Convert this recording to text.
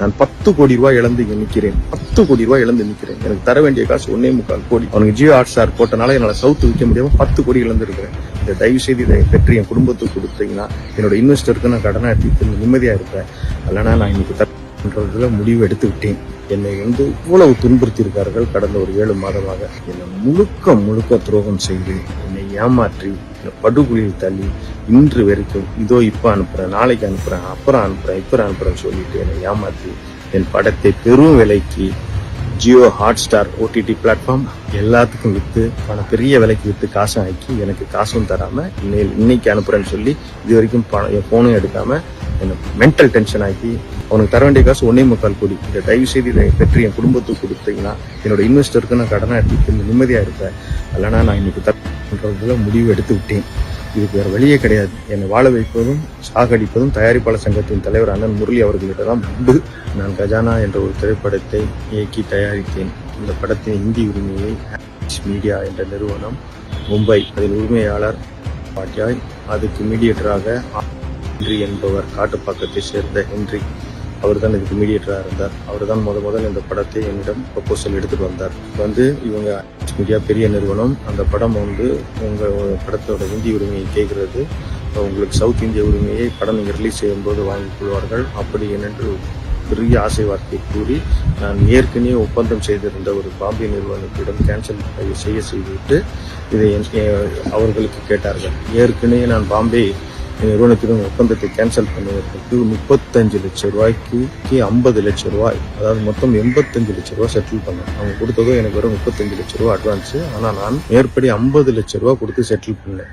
நான் பத்து கோடி ரூபாய் இழந்து இங்க நிக்கிறேன் பத்து கோடி ரூபாய் இழந்து நிக்கிறேன் எனக்கு தர வேண்டிய காசு ஒன்னே முக்கால் கோடி. அவனுக்கு ஜியோ ஹாட் ஸ்டார் போட்டனால என்னால சவுத்து விற்க முடியாம பத்து கோடி இழந்திருக்கிறேன். இந்த தயவு செய்து இதை பெற்று என் குடும்பத்துக்கு கொடுத்தீங்கன்னா என்னோட இன்வெஸ்டருக்கு நான் கடனை எடுத்து நிம்மதியா இருப்பேன். அல்லனா நான் இன்னைக்கு தப்புன்றதுல முடிவு எடுத்து விட்டேன். என்னை வந்து இவ்வளவு துன்புறுத்தி இருக்கார்கள் கடந்த ஒரு ஏழு மாதமாக. என்னை முழுக்க முழுக்க துரோகம் செய்து என்னை ஏமாற்றி என்னை படுகொலியில் தள்ளி இன்று வரைக்கும் இதோ இப்போ அனுப்புகிறேன் நாளைக்கு அனுப்புகிறேன் அப்புறம் அனுப்புகிறேன் இப்போ அனுப்புகிறேன்னு சொல்லிட்டு என்னை ஏமாற்றி என் படத்தை பெரும் விலைக்கு Jio Hotstar OTT platform எல்லாத்துக்கும் விற்று பண பெரிய விலைக்கு விற்று காசும் ஆக்கி எனக்கு காசும் தராமல் இன்னையில் இன்னைக்கு அனுப்புகிறேன்னு சொல்லி இது வரைக்கும் பணம் என் ஃபோனும் எடுக்காமல் எனக்கு மென்டல் டென்ஷன் ஆக்கி அவனுக்கு தர வேண்டிய காசு ஒன்னே முக்கால் கோடி. இந்த தயவு செய்து இதை பெற்று என் குடும்பத்துக்கு கொடுத்தீங்கன்னா என்னோட இன்வெஸ்டருக்கு நான் கடனை எடுத்து நிம்மதியாக இருப்பேன். இல்லைன்னா நான் இன்னைக்கு தப்புன்றதுல முடிவு எடுத்து விட்டேன். இதுக்கு வேறு வழியே கிடையாது. என்னை வாழ வைப்பதும் சாகடிப்பதும் தயாரிப்பாளர் சங்கத்தின் தலைவர் அண்ணன் முரளி அவர்களிடம் உண்டு நான் கஜானா என்ற ஒரு திரைப்படத்தை இயக்கி தயாரித்தேன். இந்த படத்தின் இந்தி உரிமையை மீடியா என்ற நிறுவனம் மும்பை அதில் உரிமையாளர் பாட்யாய் அதுக்கு மீடியேட்டராக ஹென்றி என்பவர் காட்டுப்பாக்கத்தை சேர்ந்த ஹென்றி. அவர் தான் இதுக்கு மீடியேட்டராக இருந்தார். அவர் தான் முத முதல் இந்த படத்தை என்னிடம் ப்ரொபோசல் எடுத்துட்டு வந்தார். வந்து இவங்க மீடியா பெரிய நிறுவனம். அந்த படம் வந்து உங்கள் படத்தோட ஹிந்தி உரிமையை கேட்கறது. உங்களுக்கு சவுத் இந்திய உரிமையை படம் நீங்கள் ரிலீஸ் செய்யும்போது வாங்கிக் கொள்வார்கள். அப்படி என்று பெரிய ஆசை வார்த்தை கூறி நான் ஏற்கனவே ஒப்பந்தம் செய்திருந்த ஒரு பாம்பே நிறுவனத்திடம் கேன்சல் செய்ய செய்துவிட்டு இதை என்- அவர்களுக்கு கேட்டார்கள். ஏற்கனவே நான் பாம்பே நிறுவனத்திடம் ஒப்பந்தத்தை கேன்சல் பண்ணுவதற்கு முப்பத்தஞ்சு லட்சம் ரூபாய்க்கு ஐம்பது லட்சம் ரூபாய். அதாவது மொத்தம் எண்பத்தஞ்சு லட்சம் ரூபாய் செட்டில் பண்ணேன் அவங்க கொடுத்ததும் எனக்கு வெறும் முப்பத்தஞ்சு லட்சம் ரூபாய் அட்வான்ஸ் ஆனால் நான் மேற்படி ஐம்பது லட்சம் ரூபாய் கொடுத்து செட்டில் பண்ணேன்.